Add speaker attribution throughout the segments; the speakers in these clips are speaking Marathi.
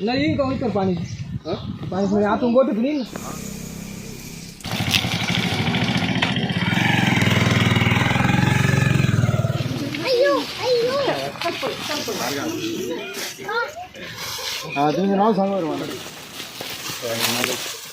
Speaker 1: नाही येईन का इतर पाणी? पाणी म्हणजे आतून गोठीतून येईन ना.
Speaker 2: हा तुमचं नाव सांगा बरं मला.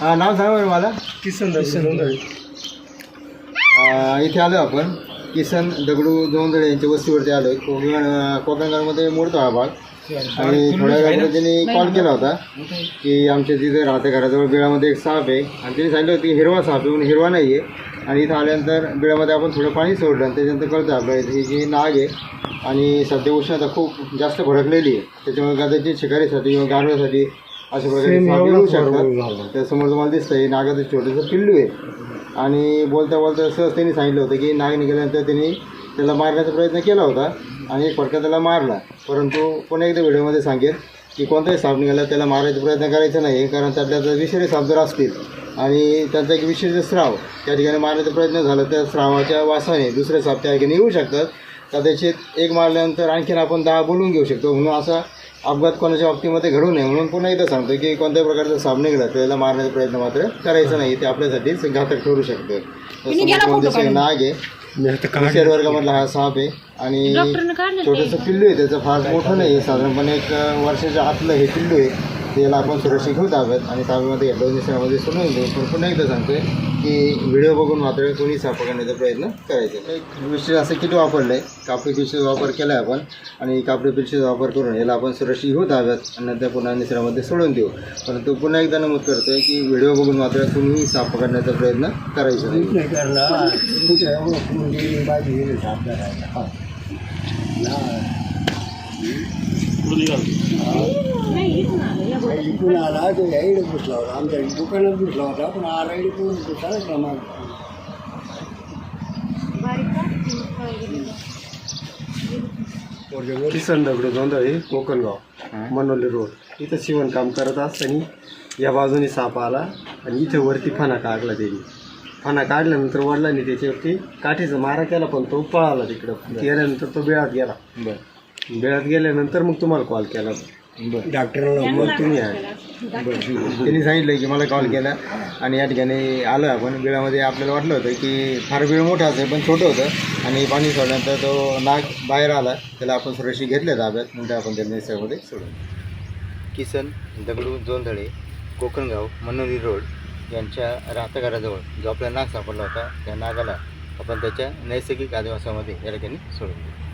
Speaker 1: हा
Speaker 2: नाव सांगा बरं मला. किसन इथे आलो आपण. किसन दगडू जोंदळे यांच्या वस्तीवरती आलोय. कोकण कोकणगावमध्ये मोडतो हा भाग. आणि थोड्या वेळामध्ये त्यांनी कॉल केला होता की आमच्या तिथे राहत्या घराजवळ बिळामध्ये एक साप आहे. आणि त्यांनी सांगितलं होतं की हिरवा साप आहे म्हणून हिरवा नाही आहे आणि इथं आल्यानंतर बिळामध्ये आपण थोडं पाणी सोडलं आणि त्याच्यानंतर कळतं आपल्याला ही जी नाग आहे. आणि सध्या उष्णता खूप जास्त भडकलेली आहे. त्याच्यामुळे कदाचित शिकारीसाठी किंवा गारव्यासाठी अशा प्रकारे साप येऊ शकतात. त्यासमोर तुम्हाला दिसतं हे नागाचं छोटंसं पिल्लू आहे. आणि बोलता बोलता सहज त्यांनी सांगितलं होतं की नाग निघाल्यानंतर त्यांनी त्याला मारण्याचा प्रयत्न केला होता आणि एक फटका त्याला मारला. परंतु पुन्हा एकदा व्हिडिओमध्ये सांगेल की कोणताही साप निघाला त्याला मारायचा प्रयत्न करायचा नाही कारण त्यातल्या जर विषारी साप जर असतील आणि त्यांचा एक विशेष स्राव त्या ठिकाणी मारण्याचा प्रयत्न झाला त्या स्रावाच्या वासाने दुसरे साप त्या ठिकाणी येऊ शकतात. कदाचित एक मारल्यानंतर आणखीन आपण दहा बोलून घेऊ शकतो. म्हणून असा अपघात कोणाच्या बाबतीमध्ये घडू नये म्हणून पुन्हा एकदा सांगतो की कोणत्याही प्रकारचा साप निघाला त्याला मारण्याचा प्रयत्न मात्र करायचा नाही. ते आपल्यासाठीच घातक ठरू शकतं. नाग आहे. वर्गामधला हा साप आहे. आणि छोटंसं पिल्लू आहे त्याचं फार मोठं नाही आहे साधारणपणे एक वर्षाच्या आतलं हे पिल्लू आहे. त्याला आपण सुरक्षित घेऊ ताब्यात आणि ताब्यामध्ये घेतलं निसर्गामध्ये सोडून देऊ पण पुन्हा एकदा सांगतोय की व्हिडिओ बघून मात्र कोणी सापकण्याचा प्रयत्न करायचा एक विशेष असं किट वापरलं आहे कापडी पिशवीचा वापर केला आहे आपण आणि कापडी पिशवीचा वापर करून याला आपण सुरक्षित घेऊ ताब्यात आणि नंतर पुन्हा निसर्गामध्ये सोडून देऊ. परंतु पुन्हा एकदा नमूद करतोय की व्हिडिओ बघून मात्र कोणीही साप पकडण्याचा प्रयत्न करायचा नाही.
Speaker 3: इकडून आला तो याईडे घुसला होता? आमच्या दुकानात घुसला होता? पण इकडे कोण घुसला प्रमाण.
Speaker 2: किसन दगडू जोंधळे कोकणगाव मनोली रोड. इथं शिवणकाम करत असताना या बाजूने साप आला आणि इथं वरती फणा काढला त्यांनी. फणा काढल्यानंतर वडिलांनी त्याच्यावरती काठीचा मारा केला पण तो पळाला तिकडं. गेल्यानंतर तो बेळात गेला. बरं. बेळात गेल्यानंतर मग तुम्हाला कॉल केला. बरं.
Speaker 3: डॉक्टरांना
Speaker 2: मग तुम्ही आहे त्यांनी सांगितलं की मला कॉल केला. आणि या ठिकाणी आलो आपण. बिळामध्ये आपल्याला वाटलं होतं की फार बिळ मोठा असेल पण छोटं होतं. आणि पाणी सोडल्यानंतर तो नाग बाहेर आला. त्याला आपण सुरक्षित घेतलं ताब्यात. नंतर आपण त्याला निसर्गामध्ये सोडून किसन दगडू जोंधळे कोकणगाव मनोरी रोड यांच्या राहत्या घराजवळ जो आपला नाग सापडला होता त्या नागाला आपण त्याच्या नैसर्गिक आदिवासामध्ये या ठिकाणी सोडून दिलं.